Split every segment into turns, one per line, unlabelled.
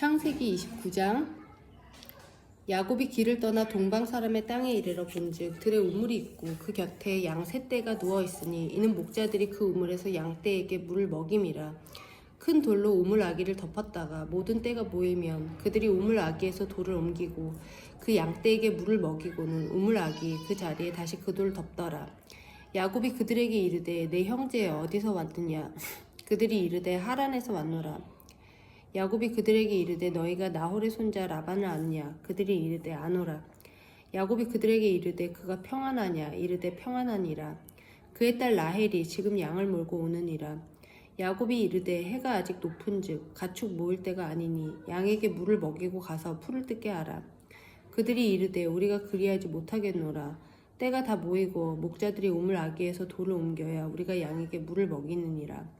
창세기 29장. 야곱이 길을 떠나 동방 사람의 땅에 이르러 본즉 들에 우물이 있고 그 곁에 양 세 떼가 누워 있으니 이는 목자들이 그 우물에서 양 떼에게 물을 먹임이라. 큰 돌로 우물 아기를 덮었다가 모든 떼가 모이면 그들이 우물 아기에서 돌을 옮기고 그 양 떼에게 물을 먹이고는 우물 아기 그 자리에 다시 그 돌을 덮더라. 야곱이 그들에게 이르되 내 형제 어디서 왔느냐? 그들이 이르되 하란에서 왔노라 야곱이 그들에게 이르되 너희가 나홀의 손자 라반을 아느냐? 그들이 이르되 아노라. 야곱이 그들에게 이르되 그가 평안하냐? 이르되 평안하니라. 그의 딸 라헬이 지금 양을 몰고 오느니라. 야곱이 이르되 해가 아직 높은즉 가축 모을 때가 아니니 양에게 물을 먹이고 가서 풀을 뜯게 하라. 그들이 이르되 우리가 그리하지 못하겠노라. 때가 다 모이고 목자들이 우물 아기에서 돌을 옮겨야 우리가 양에게 물을 먹이느니라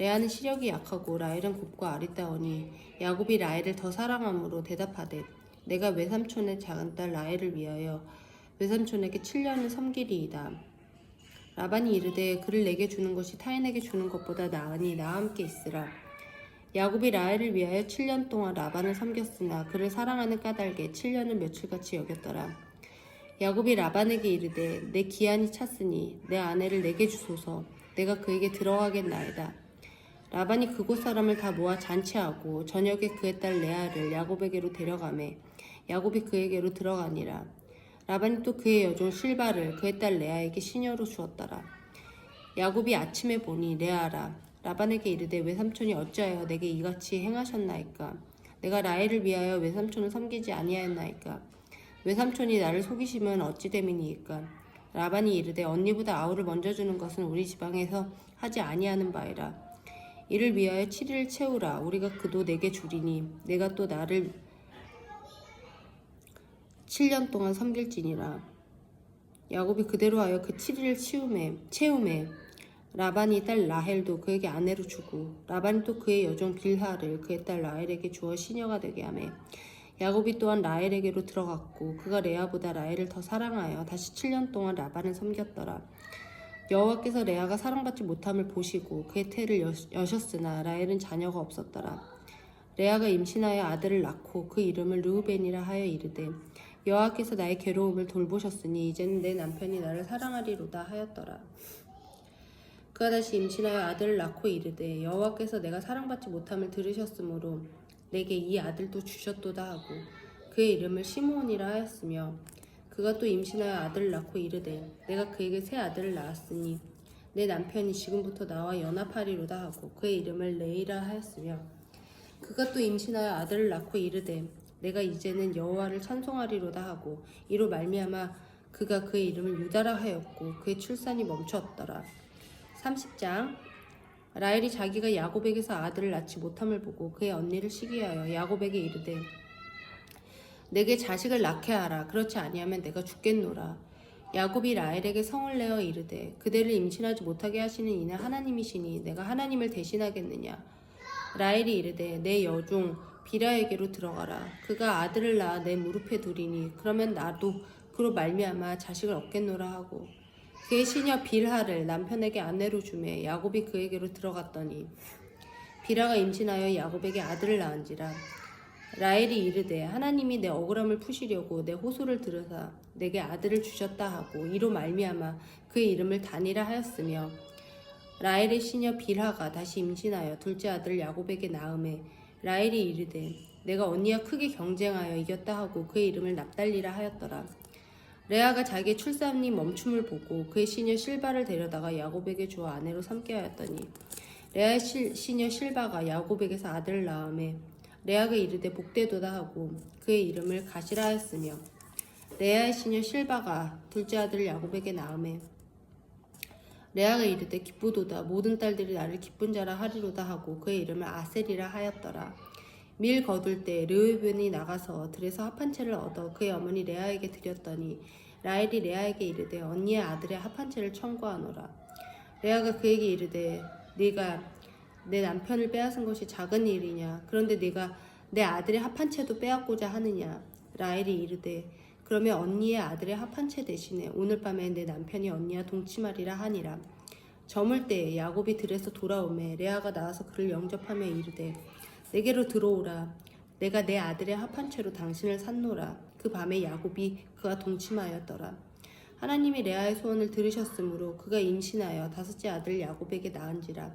레아는 시력이 약하고 라헬은 곱고 아리따우니 야곱이 라헬을 더 사랑함으로 대답하되 내가 외삼촌의 작은 딸 라헬을 위하여 외삼촌에게 7년을 섬기리이다. 라반이 이르되 그를 내게 주는 것이 타인에게 주는 것보다 나으니 나와 함께 있으라. 야곱이 라헬을 위하여 7년 동안 라반을 섬겼으나 그를 사랑하는 까닭에 7년을 며칠같이 여겼더라. 야곱이 라반에게 이르되 내 기한이 찼으니 내 아내를 내게 주소서 내가 그에게 들어가겠나이다. 라반이 그곳 사람을 다 모아 잔치하고 저녁에 그의 딸 레아를 야곱에게로 데려가매 야곱이 그에게로 들어가니라. 라반이 또 그의 여종 실바를 그의 딸 레아에게 시녀로 주었더라. 야곱이 아침에 보니 레아라 라반에게 이르되 외삼촌이 어찌하여 내게 이같이 행하셨나이까 내가 라헬을 위하여 외삼촌을 섬기지 아니하였나이까 외삼촌이 나를 속이시면 어찌 됨이니이까 라반이 이르되 언니보다 아우를 먼저 주는 것은 우리 지방에서 하지 아니하는 바이라 이를 위하여 7일을 채우라. 우리가 그도 내게 주리니 내가 또 나를 7년 동안 섬길지니라. 야곱이 그대로 하여 그 7일을 치움에 채움에 라반이 딸 라헬도 그에게 아내로 주고 라반이 또 그의 여종 빌하를 그의 딸 라헬에게 주어 시녀가 되게 하매. 야곱이 또한 라헬에게로 들어갔고 그가 레아보다 라헬을 더 사랑하여 다시 7년 동안 라반을 섬겼더라 여호와께서 레아가 사랑받지 못함을 보시고 그의 태를 여, 여셨으나 라헬은 자녀가 없었더라. 레아가 임신하여 아들을 낳고 그 이름을 르우벤이라 하여 이르되 여호와께서 나의 괴로움을 돌보셨으니 이제는 내 남편이 나를 사랑하리로다 하였더라. 그가 다시 임신하여 아들을 낳고 이르되 여호와께서 내가 사랑받지 못함을 들으셨으므로 내게 이 아들도 주셨도다 하고 그의 이름을 시므온이라 하였으며 그가 또 임신하여 아들을 낳고 이르되 내가 그에게 새 아들을 낳았으니 내 남편이 지금부터 나와 연합하리로다 하고 그의 이름을 레이라 하였으며 그가 또 임신하여 아들을 낳고 이르되 내가 이제는 여호와를 찬송하리로다 하고 이로 말미암아 그가 그의 이름을 유다라 하였고 그의 출산이 멈추었더라. 30장. 라헬이 자기가 야곱에게서 아들을 낳지 못함을 보고 그의 언니를 시기하여 야곱에게 이르되 내게 자식을 낳게 하라. 그렇지 아니하면 내가 죽겠노라. 야곱이 라헬에게 성을 내어 이르되 그대를 임신하지 못하게 하시는 이는 하나님이시니 내가 하나님을 대신하겠느냐? 라헬이 이르되 내 여종 비라에게로 들어가라. 그가 아들을 낳아 내 무릎에 두리니 그러면 나도 그로 말미암아 자식을 얻겠노라 하고 그의 시녀 빌하를 남편에게 아내로 주매 야곱이 그에게로 들어갔더니 비라가 임신하여 야곱에게 아들을 낳은지라 라헬이 이르되 하나님이 내 억울함을 푸시려고 내 호소를 들으사 내게 아들을 주셨다 하고 이로 말미암아 그의 이름을 다니라 하였으며 라헬의 시녀 빌하가 다시 임신하여 둘째 아들을 야곱에게 낳음에 라헬이 이르되 내가 언니와 크게 경쟁하여 이겼다 하고 그의 이름을 납달리라 하였더라. 레아가 자기의 출산이 멈춤을 보고 그의 시녀 실바를 데려다가 야곱에게 주어 아내로 삼게 하였더니 레아의 실- 시녀 실바가 야곱에게서 아들을 낳음에 레아가 이르되 복되도다 하고 그의 이름을 가시라 하였으며 레아의 시녀 실바가 둘째 아들을 야곱에게 낳음에 레아가 이르되 기쁘도다. 모든 딸들이 나를 기쁜 자라 하리로다 하고 그의 이름을 아셀이라 하였더라. 밀 거둘 때 르우벤이 나가서 들에서 합한 채를 얻어 그의 어머니 레아에게 드렸더니 라헬이 레아에게 이르되 언니의 아들의 합한 채를 청구하노라. 레아가 그에게 이르되 네가 내 남편을 빼앗은 것이 작은 일이냐? 그런데 네가 내 아들의 합한 채도 빼앗고자 하느냐? 라헬이 이르되 그러면 언니의 아들의 합한 채 대신에 오늘 밤에 내 남편이 언니와 동침하리라 하니라. 저물 때 야곱이 들에서 돌아오매 레아가 나와서 그를 영접하며 이르되 내게로 들어오라. 내가 내 아들의 합한 채로 당신을 샀노라. 그 밤에 야곱이 그가 동침하였더라. 하나님이 레아의 소원을 들으셨으므로 그가 임신하여 다섯째 아들 야곱에게 낳은지라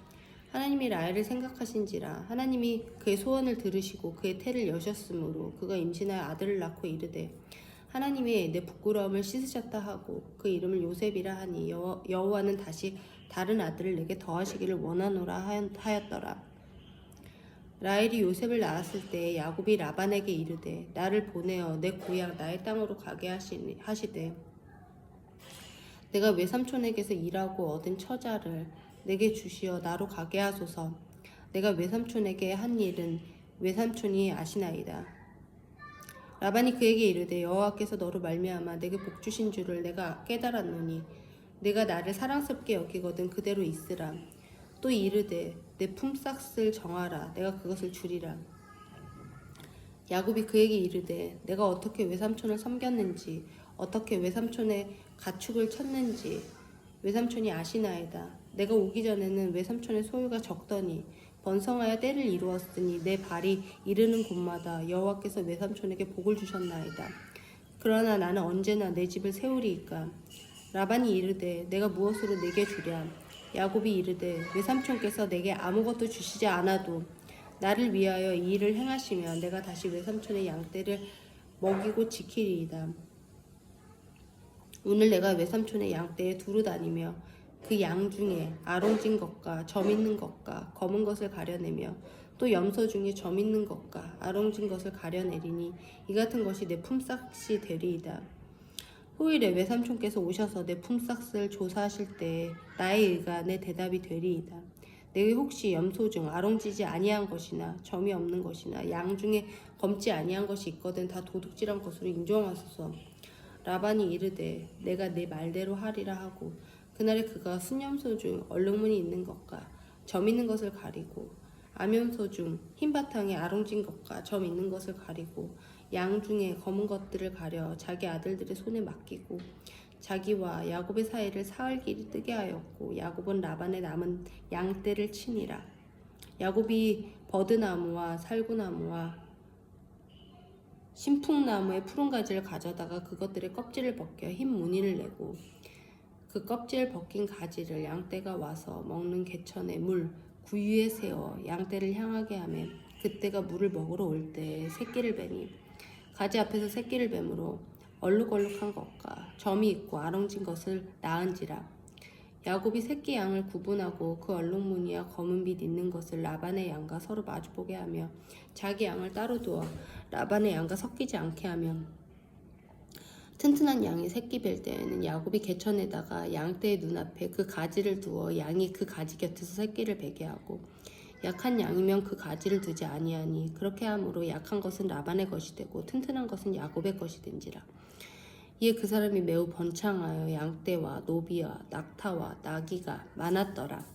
하나님이 라엘을 생각하신지라 하나님이 그의 소원을 들으시고 그의 태를 여셨으므로 그가 임신하여 아들을 낳고 이르되 하나님이 내 부끄러움을 씻으셨다 하고 그 이름을 요셉이라 하니 여호- 여호와는 다시 다른 아들을 내게 더하시기를 원하노라 하였- 하였더라. 라헬이 요셉을 낳았을 때 야곱이 라반에게 이르되 나를 보내어 내 고향 나의 땅으로 가게 하시되 내가 외삼촌에게서 일하고 얻은 처자를 내게 주시어 나로 가게 하소서. 내가 외삼촌에게 한 일은 외삼촌이 아시나이다. 라반이 그에게 이르되 여호와께서 너로 말미암아 내게 복 주신 줄을 내가 깨달았노니 내가 나를 사랑스럽게 여기거든 그대로 있으라. 또 이르되 내 품삯을 정하라 내가 그것을 주리라. 야곱이 그에게 이르되 내가 어떻게 외삼촌을 섬겼는지 어떻게 외삼촌의 가축을 쳤는지 외삼촌이 아시나이다. 내가 오기 전에는 외삼촌의 소유가 적더니 번성하여 때를 이루었으니 내 발이 이르는 곳마다 여호와께서 외삼촌에게 복을 주셨나이다. 그러나 나는 언제나 내 집을 세우리이까. 라반이 이르되 내가 무엇으로 내게 주랴. 야곱이 이르되 외삼촌께서 내게 아무것도 주시지 않아도 나를 위하여 이 일을 행하시면 내가 다시 외삼촌의 양떼를 먹이고 지키리이다. 오늘 내가 외삼촌의 양떼에 두루 다니며 그 양 중에 아롱진 것과 점 있는 것과 검은 것을 가려내며 또 염소 중에 점 있는 것과 아롱진 것을 가려내리니 이 같은 것이 내 품삯이 되리이다. 후일에 외삼촌께서 오셔서 내 품삯을 조사하실 때 나의 의가 내 대답이 되리이다. 내게 혹시 염소 중 아롱지지 아니한 것이나 점이 없는 것이나 양 중에 검지 아니한 것이 있거든 다 도둑질한 것으로 인정하소서. 라반이 이르되 내가 내 말대로 하리라 하고 그날에 그가 순염소 중 얼룩무늬 있는 것과 점 있는 것을 가리고 암염소 중 흰 바탕에 아롱진 것과 점 있는 것을 가리고 양 중에 검은 것들을 가려 자기 아들들의 손에 맡기고 자기와 야곱의 사이를 사흘 길이 뜨게 하였고 야곱은 라반의 남은 양떼를 치니라. 야곱이 버드나무와 살구나무와 신풍나무의 푸른 가지를 가져다가 그것들의 껍질을 벗겨 흰 무늬를 내고 그 껍질 벗긴 가지를 양떼가 와서 먹는 개천의 물 구유에 세워 양떼를 향하게 하며 그때가 물을 먹으러 올 때 새끼를 베니 가지 앞에서 새끼를 뱀으로 얼룩얼룩한 것과 점이 있고 아롱진 것을 낳은지라. 야곱이 새끼 양을 구분하고 그 얼룩무늬와 검은 빛 있는 것을 라반의 양과 서로 마주보게 하며 자기 양을 따로 두어 라반의 양과 섞이지 않게 하며 튼튼한 양이 새끼 뵐 때에는 야곱이 개천에다가 양떼의 눈앞에 그 가지를 두어 양이 그 가지 곁에서 새끼를 베게 하고 약한 양이면 그 가지를 두지 아니하니 그렇게 함으로 약한 것은 라반의 것이 되고 튼튼한 것은 야곱의 것이 된지라. 이에 그 사람이 매우 번창하여 양떼와 노비와 낙타와 나귀가 많았더라